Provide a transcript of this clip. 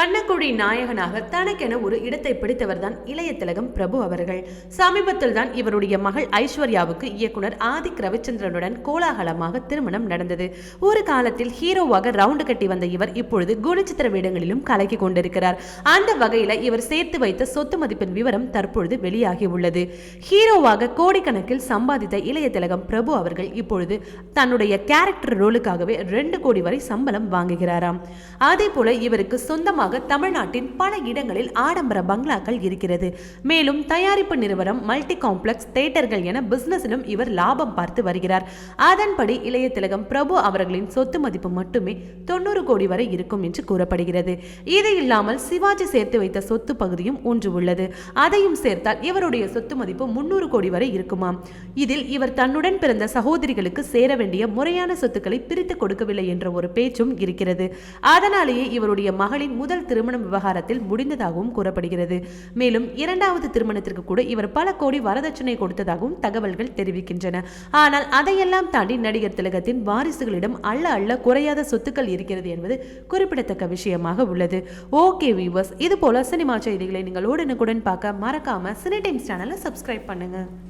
கண்ணக்குடி நாயகனாக தனக்கென ஒரு இடத்தை பிடித்தவர் தான் இளைய திலகம் பிரபு அவர்கள். சமீபத்தில் தான் இவருடைய மகள் ஐஸ்வர்யாவுக்கு இயக்குனர் ஆதிக் ரவிச்சந்திரனுடன் கோலாகலமாக திருமணம் நடந்தது. ஒரு காலத்தில் ஹீரோவாக ரவுண்டு கட்டி வந்த இவர் இப்பொழுது குணச்சித்திர வேடங்களிலும் கலக்கி கொண்டிருக்கிறார். அந்த வகையில இவர் சேர்த்து வைத்த சொத்து மதிப்பின் விவரம் தற்பொழுது வெளியாகி உள்ளது. ஹீரோவாக கோடிக்கணக்கில் சம்பாதித்த இளைய திலகம் பிரபு அவர்கள் இப்பொழுது தன்னுடைய கேரக்டர் ரோலுக்காகவே ரெண்டு கோடி வரை சம்பளம் வாங்குகிறாராம். அதே போல இவருக்கு சொந்தமாக பொதுவாக தமிழ்நாட்டின் பல இடங்களில் ஆடம்பர பங்களாக்கள் இருக்கிறது. மேலும் தயாரிப்பு நிறுவனம் மல்டி காம்ப்ளெக்ஸ் தேட்டர்கள் என பிசினஸிலும் இவர் லாபம் பார்த்து வருகிறார். அதன்படி இளைய திலகம் பிரபு அவர்களின் சொத்து மதிப்பு மட்டுமே தொண்ணூறு கோடி வரை இருக்கும் என்று கூறப்படுகிறது. இது இல்லாமல் சிவாஜி சேர்த்து வைத்த சொத்து பகுதியும் ஒன்று உள்ளது. அதையும் சேர்த்தால் இவருடைய சொத்து மதிப்பு முன்னூறு கோடி வரை இருக்குமாம். இதில் இவர் தன்னுடன் பிறந்த சகோதரிகளுக்கு சேர வேண்டிய முறையான சொத்துக்களை பிரித்து கொடுக்கவில்லை என்ற ஒரு பேச்சும் இருக்கிறது. அதனாலேயே இவருடைய மகளின் முதல் முதல் திருமணம் விவகாரத்தில் முடிந்ததாகவும் கூறப்படுகிறது. மேலும் இரண்டாவது திருமணத்திற்கு கூட இவர் பல கோடி வரதட்சணை கொடுத்ததாகவும் தகவல்கள் தெரிவிக்கின்றன. ஆனால் அதையெல்லாம் தாண்டி நடிகர் திலகத்தின் வாரிசுகளிடம் அள்ள அள்ள குறையாத சொத்துக்கள் இருக்கிறது என்பது குறிப்பிடத்தக்க விஷயமாக உள்ளது. ஓகே வியூவர்ஸ் இது போல சினிமா செய்திகளை நீங்கள் உடனுக்குடன் பார்க்க மறக்காம சினி டைம்ஸ் சேனலை சப்ஸ்கிரைப் பண்ணுங்க.